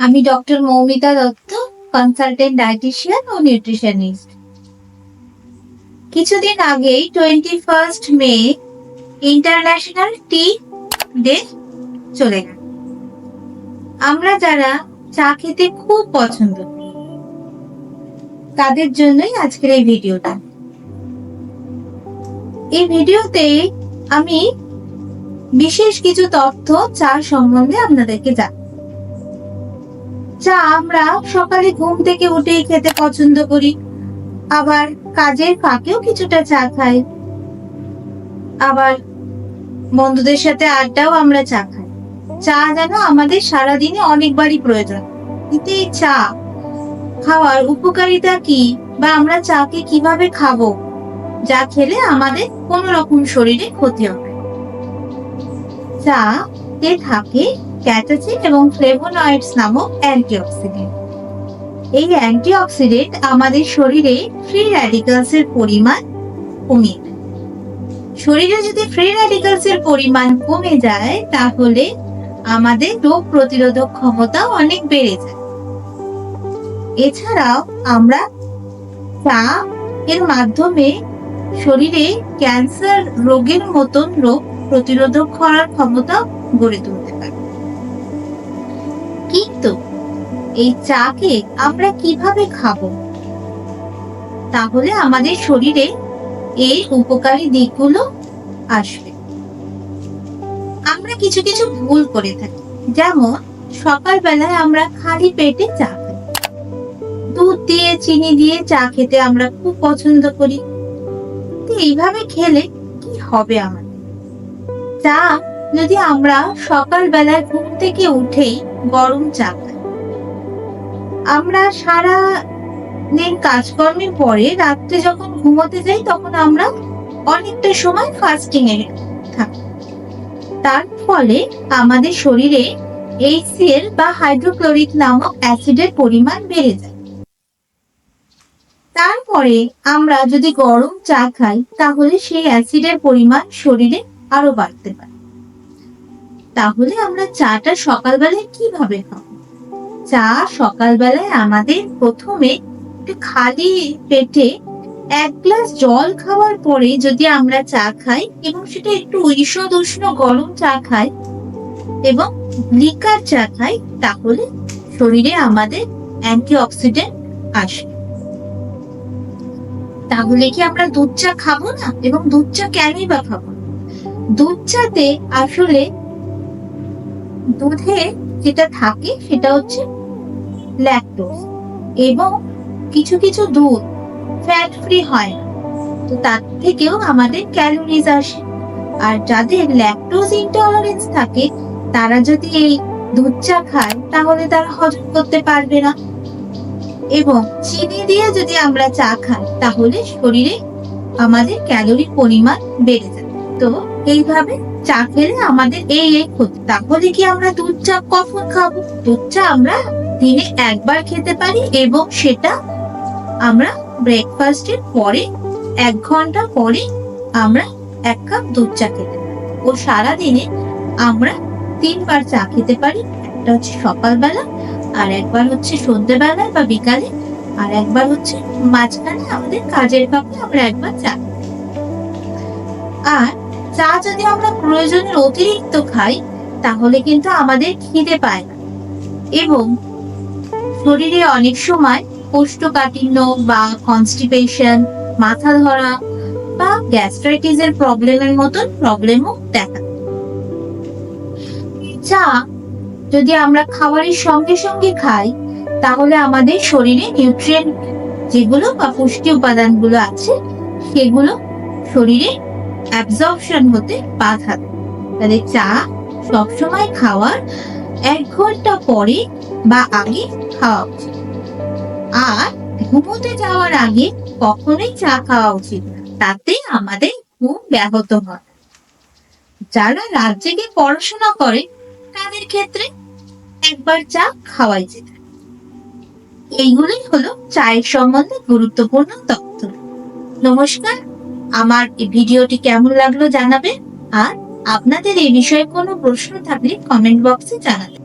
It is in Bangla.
আমি doctor Moumita Dutta consultant dietitian ও নিউট্রিশনিস্ট কিছুদিন আগেই twenty first May international tea day চলে গেল। আমরা যারা চা খেতে খুব পছন্দ করি, তাদের জন্যই আজকের এই ভিডিওটা। এই ভিডিওতে আমি বিশেষ কিছু তথ্য চা সম্বন্ধে আপনাদেরকে জানাব। চা আমরা সকালে ঘুম থেকে উঠেই খেতে পছন্দ করি। আবার কাজের ফাঁকেও কিছুটা চা খাই। আবার বন্ধুদের সাথে আড্ডাও আমরা চা খাই। চা যেন আমাদের সারাদিনে অনেকবারই প্রয়োজন। কিন্তু এই চা খাওয়ার উপকারিতা কি বা আমরা চাকে কীভাবে খাব, যা খেলে আমাদের কোন রকম শরীরে ক্ষতি হবে চা তে থাকে ক্যাটাচিন এবং ফ্লেভোনয়েডস নামক অ্যান্টিঅক্সিডেন্ট। এই অ্যান্টিঅক্সিডেন্ট আমাদের শরীরে ফ্রি র্যাডিক্যালস এর পরিমাণ কমিয়ে দেয়। শরীরে যদি ফ্রি র্যাডিক্যালস এর পরিমাণ কমে যায়, তাহলে আমাদের রোগ প্রতিরোধক ক্ষমতা অনেক বেড়ে যায়। এছাড়াও আমরা চা এর মাধ্যমে শরীরে ক্যান্সার রোগের মতন রোগ প্রতিরোধক করার ক্ষমতা গড়ে তুলতে পারি। কিন্তু এই চাকে আমরা কীভাবে খাব? তাহলে আমাদের শরীরে এই উপকারী দিকগুলো আসবে। আমরা কিছু কিছু ভুল করে থাকি। যেমন, সকালবেলায় আমরা খালি পেটে চা দুধ দিয়ে, চিনি দিয়ে চা খেতে আমরা খুব পছন্দ করি। এইভাবে খেলে কি হবে আমাদের? চা যদি আমরা সকালবেলায় ঘুম থেকে উঠেই গরম চা খাই আমরা সারা দিন কাজকর্মের পরে রাত্রে যখন ঘুমোতে যাই, তখন আমরা অনেকটা সময় ফাস্টিং এ থাকি। তার ফলে আমাদের শরীরে এইচসিএল বা হাইড্রোক্লোরিক নামক অ্যাসিডের পরিমাণ বেড়ে যায়। তারপরে আমরা যদি গরম চা খাই, তাহলে সেই অ্যাসিডের পরিমাণ শরীরে আরও বাড়তে পারে। তাহলে আমরা চাটা সকালবেলায় কীভাবে খাব? চা সকালবেলায় আমাদের প্রথমে খালি পেটে এক গ্লাস জল খাওয়ার পরে যদি আমরা চা খাই এবং সেটা একটু ঈষদ উষ্ণ গরম চা খাই এবং লিকার চা খাই, তাহলে শরীরে আমাদের অ্যান্টিঅক্সিডেন্ট আসে। তাহলে কি আমরা দুধ চা খাব না? এবং দুধ চা কেনই বা খাব? দুধ চাতে আসলে দুধে যেটা থাকে সেটা হচ্ছে ল্যাকটোজ এবং কিছু কিছু দুধ ফ্যাট ফ্রি হয় না। তো তার থেকেও আমাদের ক্যালোরিজ আসে। আর যাদের ল্যাকটোজ ইনটলারেন্স থাকে, তারা যদি এই দুধ চা খায়, তাহলে তারা হজম করতে পারবে না। এবং চিনি দিয়ে যদি আমরা চা খাই, তাহলে শরীরে আমাদের ক্যালোরির পরিমাণ বেড়ে যায় তো এইভাবে চা খেলে আমাদের এই এই ক্ষতি। তাহলে কি আমরা দুধ চা কখন খাব? দুধ চা আমরা দিনে একবার খেতে পারি এবং সেটা আমরা ব্রেকফাস্টের পরে, এক ঘণ্টা পরে আমরা এক কাপ দুধ চা খেতে ও সারা দিনে আমরা তিনবার চা খেতে পারি। একটা হচ্ছে সকালবেলা, আর একবার হচ্ছে সন্ধ্যেবেলা বা বিকালে, আর একবার হচ্ছে মাঝখানে আমাদের কাজের ফাঁকে আমরা একবার চা আর চা যদি আমরা প্রয়োজনের অতিরিক্ত খাই, তাহলে কিন্তু আমাদের খিদে পায় না। এবং শরীরে অনেক সময় কোষ্ঠকাঠিন্য বা কনস্টিপেশন মাথা ধরা বা গ্যাস্ট্রাইটিসের প্রবলেমের মতন প্রবলেমও দেখা চা যদি আমরা খাবারের সঙ্গে সঙ্গে খাই, তাহলে আমাদের শরীরে নিউট্রিয়েন্ট যেগুলো বা পুষ্টি উপাদানগুলো আছে, সেগুলো শরীরে অ্যাবজর্পশন হতে বাধা তাহলে চা সবসময় খাওয়ার এক ঘণ্টা পরে বা আগে খাওয়া উচিত। আর ঘুমোতে যাওয়ার আগে কখনোই চা খাওয়া উচিত তাতে আমাদের ঘুম ব্যাহত হয়। যারা রাত জেগে পড়াশোনা করে, তাদের ক্ষেত্রে একবার চা খাওয়াই যেতে। এইগুলোই হলো চায়ের সম্বন্ধে গুরুত্বপূর্ণ তথ্য। নমস্কার আমার এই ভিডিওটি কেমন লাগল জানাবে? আর আপনাদের এই বিষয়ে কোনো প্রশ্ন থাকলে কমেন্ট বক্সে জানাতে